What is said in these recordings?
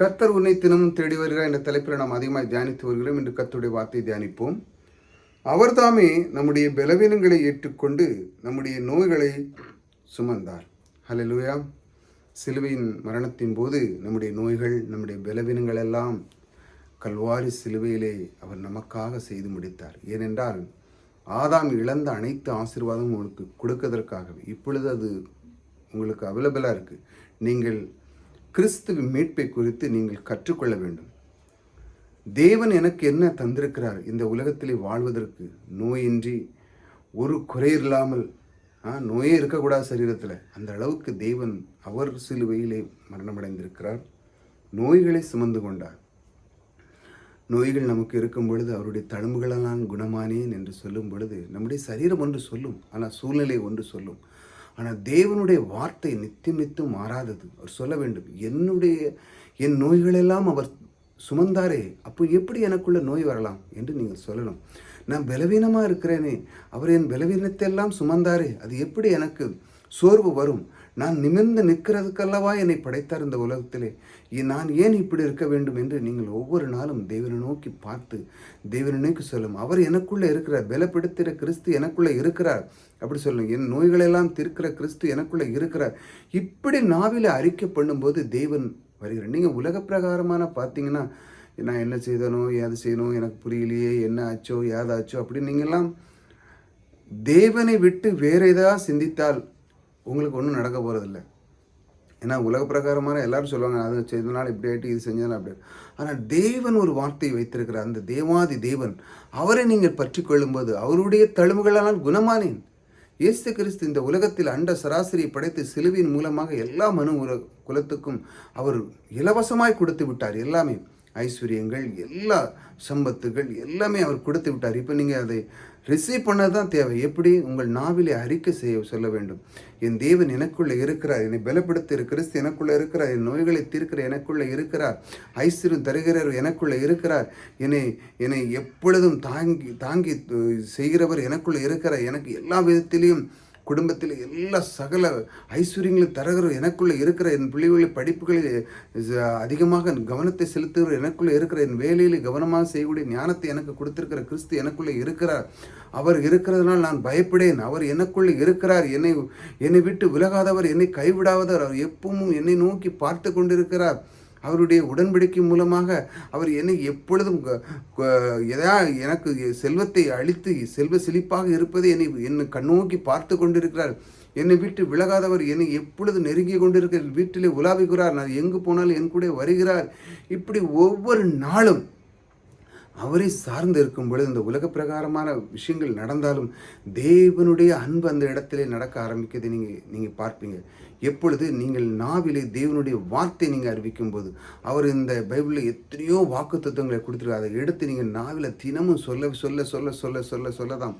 கர்த்தர் உன்னை தினமும் தேடி வருகிறார் என்ற தலைப்பில் நாம் அதிகமாக தியானித்து வருகிறோம். என்று கர்த்தருடைய வார்த்தை தியானிப்போம். அவர்தாமே நம்முடைய பலவீனங்களை ஏற்றுக்கொண்டு நம்முடைய நோய்களை சுமந்தார். ஹalleluya சிலுவையின் மரணத்தின் போது நம்முடைய நோய்கள் நம்முடைய பலவீனங்கள் எல்லாம் கல்வாரி சிலுவையிலே அவர் நமக்காக செய்து முடித்தார். ஏனென்றால் ஆதாம் இழந்த அனைத்து ஆசீர்வாதமும் உங்களுக்கு கொடுக்கதற்காகவே. இப்பொழுது அது உங்களுக்கு அவைலபிளாக இருக்குது நீங்கள் கிறிஸ்துவின் மீட்பை குறித்து நீங்கள் கற்றுக்கொள்ள வேண்டும். தேவன் எனக்கு என்ன தந்திருக்கிறார்? இந்த உலகத்திலே வாழ்வதற்கு நோயின்றி ஒரு குறை இல்லாமல் நோயே இருக்கக்கூடாது சரீரத்தில். அந்த அளவுக்கு தேவன் அவர் சிலுவையிலே மரணமடைந்திருக்கிறார். நோய்களை சுமந்து கொண்டார். நோய்கள் நமக்கு இருக்கும் பொழுது அவருடைய தழும்புகளெல்லாம் குணமானேன் என்று சொல்லும் பொழுது நம்முடைய சரீரம் ஒன்று சொல்லும் ஆனால் சூழ்நிலை ஒன்று சொல்லும். ஆனால் தேவனுடைய வார்த்தை நித்தியம் நித்தம் மாறாதது. அவர் சொல்ல வேண்டும் என்னுடைய என் நோய்களெல்லாம் அவர் சுமந்தாரே அப்போ எப்படி எனக்குள்ள நோய் வரலாம்? என்று நீங்கள் சொல்லணும். நான் பலவீனமாக இருக்கிறேனே அவர் என் பலவீனத்தை எல்லாம் சுமந்தாரே அது எப்படி எனக்கு சோர்வு வரும்? நான் நிமிர்ந்து நிற்கிறதுக்கல்லவா என்னை படைத்தார் இந்த உலகத்திலே? நான் ஏன் இப்படி இருக்க வேண்டும் என்று நீங்கள் ஒவ்வொரு நாளும் தேவனை நோக்கி பார்த்து தேவனை நோக்கி சொல்லும் அவர் எனக்குள்ளே இருக்கிறார் பலப்படுத்துகிற கிறிஸ்து எனக்குள்ளே இருக்கிறார். அப்படி சொல்லணும் என் நோய்களெல்லாம் தீர்க்கிற கிறிஸ்து எனக்குள்ளே இருக்கிறார். இப்படி நாவில அறிக்கை பண்ணும்போது தேவன் வருகிறார். நீங்கள் உலக பிரகாரமான பார்த்தீங்கன்னா நான் என்ன செய்தனோ ஏது செய்யணும் எனக்கு புரியலையே என்ன ஆச்சோ ஏதாச்சோ அப்படின்னு நீங்கள்லாம் தேவனை விட்டு வேற ஏதாவது சிந்தித்தால் உங்களுக்கு ஒன்றும் நடக்க போகிறதில்ல ஏன்னா உலக பிரகாரமான எல்லாரும் சொல்லுவாங்க அது செய்தனால இப்படி ஆகிட்டு இது செஞ்சனால அப்படி ஆனால் தேவன் ஒரு வார்த்தையை வைத்திருக்கிறார். அந்த தேவாதி தேவன் அவரை நீங்கள் பற்றி கொள்ளும்போது அவருடைய தழும்புகளால் குணமானேன். இயேசு கிறிஸ்து இந்த உலகத்தில் அண்ட சராசரியை படைத்து சிலுவையின் மூலமாக எல்லா மனு உல- குலத்துக்கும் அவர் இலவசமாய் கொடுத்து விட்டார். எல்லாமே ஐஸ்வர்யங்கள் எல்லா சம்பத்துகள் எல்லாமே அவர் கொடுத்து விட்டார். இப்போ நீங்கள் அதை ரிசீவ் பண்ணது தான் தேவை. எப்படி? உங்கள் நாவிலே அறிக்கை செய்ய சொல்ல வேண்டும். என் தேவன் எனக்குள்ளே இருக்கிறார். என்னை பலப்படுத்துகிற கிறிஸ்து எனக்குள்ளே இருக்கிறார். என் நோய்களை தீர்க்கிற எனக்குள்ளே இருக்கிறார். ஐஸ்வர்யம் தருகிறவர் எனக்குள்ளே இருக்கிறார். என்னை என்னை எப்பொழுதும் தாங்கி தாங்கி செய்கிறவர் எனக்குள்ளே இருக்கிறார். எனக்கு எல்லா விதத்திலையும் குடும்பத்தில் எல்லா சகல ஐஸ்வர்யங்களும் தரகரும் எனக்குள்ளே இருக்கிற என் பிள்ளைகளின் படிப்புகளில் அதிகமாக கவனத்தை செலுத்துகிற எனக்குள்ளே இருக்கிற என் வேலையில் கவனமாக செய்யக்கூடிய ஞானத்தை எனக்கு கொடுத்திருக்கிற கிறிஸ்து எனக்குள்ளே இருக்கிறார். அவர் இருக்கிறதுனால் நான் பயப்படேன். அவர் எனக்குள்ளே இருக்கிறார். என்னை என்னை விட்டு விலகாதவர் என்னை கைவிடாதவர். அவர் எப்பவும் என்னை நோக்கி பார்த்து கொண்டிருக்கிறார். அவருடைய உடன்படிக்கை மூலமாக அவர் என்னை எப்பொழுதும் எதா எனக்கு செல்வத்தை அளித்து செல்வ செழிப்பாக இருப்பதை என்னை என்னை கண்ணோக்கி பார்த்து கொண்டிருக்கிறார். என்னை விட்டு விலகாதவர் என்னை எப்பொழுது நெருங்கி கொண்டிருக்கிற வீட்டிலே உலாவுகிறார். நான் எங்கு போனாலும் என் கூட வருகிறார். இப்படி ஒவ்வொரு நாளும் அவரை சார்ந்து இருக்கும் பொழுது இந்த உலக பிரகாரமான விஷயங்கள் நடந்தாலும் தேவனுடைய அன்பு அந்த இடத்திலே நடக்க ஆரம்பிக்கிறது நீங்கள் நீங்கள் பார்ப்பீங்க. எப்பொழுது நீங்கள் நாவிலே தேவனுடைய வார்த்தை நீங்கள் அறிவிக்கும் போது அவர் இந்த பைபிளில் எத்தனையோ வாக்கு தத்துவங்களை கொடுத்துருக்காரு. அதை எடுத்து நீங்கள் நாவில் தினமும் சொல்ல சொல்ல சொல்ல சொல்ல சொல்ல சொல்ல தான்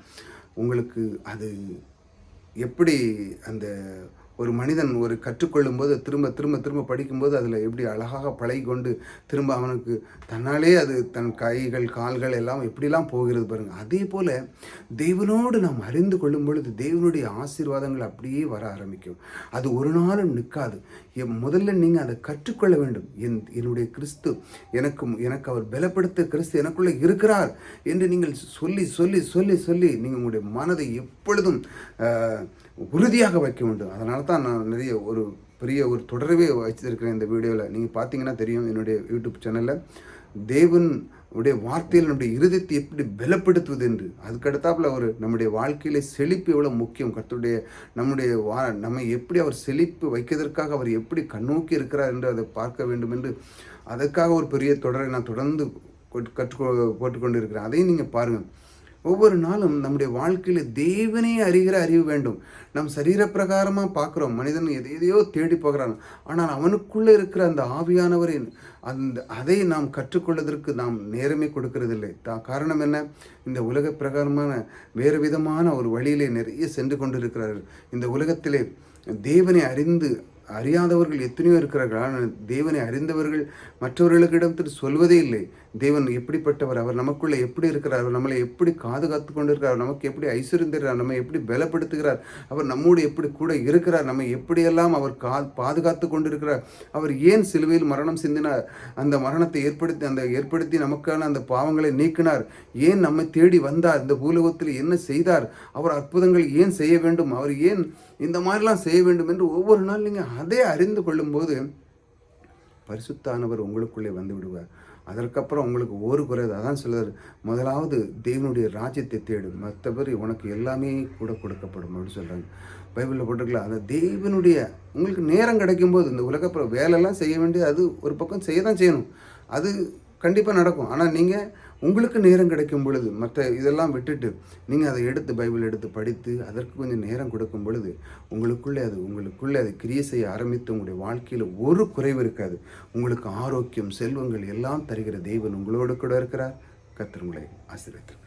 உங்களுக்கு அது எப்படி அந்த ஒரு மனிதன் ஒரு கற்றுக்கொள்ளும் போது திரும்ப திரும்ப திரும்ப படிக்கும்போது அதில் எப்படி அழகாக பழகி கொண்டு திரும்ப அவனுக்கு தன்னாலே அது தன் கைகள் கால்கள் எல்லாம் எப்படிலாம் போகிறது பாருங்கள் அதே போல் தெய்வனோடு நாம் அறிந்து கொள்ளும் பொழுது தெய்வனுடைய ஆசீர்வாதங்கள் அப்படியே வர ஆரம்பிக்கும். அது ஒரு நாளும் நிற்காது. முதல்ல நீங்கள் அதை கற்றுக்கொள்ள வேண்டும். என் என்னுடைய கிறிஸ்து எனக்கு எனக்கு அவர் பலப்படுத்த கிறிஸ்து எனக்குள்ளே இருக்கிறார் என்று நீங்கள் சொல்லி சொல்லி சொல்லி சொல்லி நீங்கள் உங்களுடைய மனதை எப்பொழுதும் உறுதியாக வைக்க வேண்டும். அதனால தான் தான் நான் நிறைய ஒரு பெரிய ஒரு தொடரவே வச்சிருக்கிறேன் இந்த வீடியோவில் நீங்கள் பார்த்தீங்கன்னா தெரியும் என்னுடைய யூடியூப் சேனலில். தேவன் உடைய வார்த்தையில் நம்முடைய இருதயத்தை எப்படி பலப்படுத்துவது என்று. அதுக்கடுத்தாப்புல ஒரு நம்முடைய வாழ்க்கையில செழிப்பு எவ்வளோ முக்கியம். கர்த்தருடைய நம்முடைய வா நம்மை எப்படி அவர் செழிப்பு வைக்கிறதற்காக அவர் எப்படி கண்ணோக்கி இருக்கிறார் என்று அதை பார்க்க வேண்டும் என்று அதற்காக ஒரு பெரிய தொடரை நான் தொடர்ந்து கொட்- கற்று போட்டுக்கொண்டு இருக்கிறேன் அதையும் நீங்கள் பாருங்கள் ஒவ்வொரு நாளும் நம்முடைய வாழ்க்கையில் தேவனே அறிகிற அறிவு வேண்டும். நம் சரீர பிரகாரமாக பார்க்குறோம். மனிதன் எதை எதையோ தேடி போகிறான். ஆனால் அவனுக்குள்ளே இருக்கிற அந்த ஆவியானவரின் அந்த அதை நாம் கற்றுக்கொள்வதற்கு நாம் நேரமே கொடுக்கறதில்லை. தா காரணம் என்ன? இந்த உலக பிரகாரமான வேறு விதமான ஒரு வழியிலே நிறைய சென்று கொண்டிருக்கிறார்கள். இந்த உலகத்திலே தேவனை அறிந்து அறியாதவர்கள் எத்தனையோ இருக்கிறார்கள். ஆனால் தேவனை அறிந்தவர்கள் மற்றவர்களுக்கிடத்தில் சொல்வதே இல்லை. தேவன் எப்படிப்பட்டவர்? அவர் நமக்குள்ளே எப்படி இருக்கிறார்? அவர் நம்மளை எப்படி பாதுகாத்து கொண்டிருக்கிறார்? நமக்கு எப்படி ஐஸ்வர்யம் தருகிறார் நம்ம எப்படி பலப்படுத்துகிறார்? அவர் நம்மோடு எப்படி கூட இருக்கிறார்? நம்மை எப்படியெல்லாம் அவர் கா பாதுகாத்து கொண்டிருக்கிறார்? அவர் ஏன் சிலுவையில் மரணம் சிந்தினார்? அந்த மரணத்தை ஏற்படுத்தி அந்த ஏற்படுத்தி நமக்கான அந்த பாவங்களை நீக்கினார்? ஏன் நம்மை தேடி வந்தார்? இந்த பூலோகத்தில் என்ன செய்தார்? அவர் அற்புதங்கள் ஏன் செய்ய வேண்டும்? அவர் ஏன் இந்த மாதிரிலாம் செய்ய வேண்டும் என்று ஒவ்வொரு நாள் நீங்கள் அதே அறிந்து கொள்ளும்போது பரிசுத்தானவர் உங்களுக்குள்ளே வந்து விடுவார். அதற்கப்புறம் உங்களுக்கு ஒரு குறையாது அதான் சொல்லுவார் முதலாவது தேவனுடைய ராஜ்யத்தை தேடும். மற்றபடி உனக்கு எல்லாமே கூட கொடுக்கப்படும் அப்படின்னு சொல்கிறாங்க பைபிளில் போட்டிருக்கலாம் அந்த தேவனுடைய உங்களுக்கு நேரம் கிடைக்கும்போது இந்த உலகப்புறம் வேலைலாம் செய்ய வேண்டியது அது ஒரு பக்கம் செய்ய தான் செய்யணும். அது கண்டிப்பாக நடக்கும். ஆனால் நீங்கள் உங்களுக்கு நேரம் கிடைக்கும் பொழுது மற்ற இதெல்லாம் விட்டுட்டு நீங்கள் அதை எடுத்து பைபிள் எடுத்து படித்து அதற்கு கொஞ்சம் நேரம் கொடுக்கும் பொழுது உங்களுக்குள்ளே அது உங்களுக்குள்ளே அது கிரியை செய்ய ஆரம்பித்து உங்களுடைய வாழ்க்கையில் ஒரு குறைவு இருக்காது. உங்களுக்கு ஆரோக்கியம் செல்வங்கள் எல்லாம் தருகிற தெய்வன் உங்களோடு கூட இருக்கிறார். கத்திரங்களை ஆசிரியர்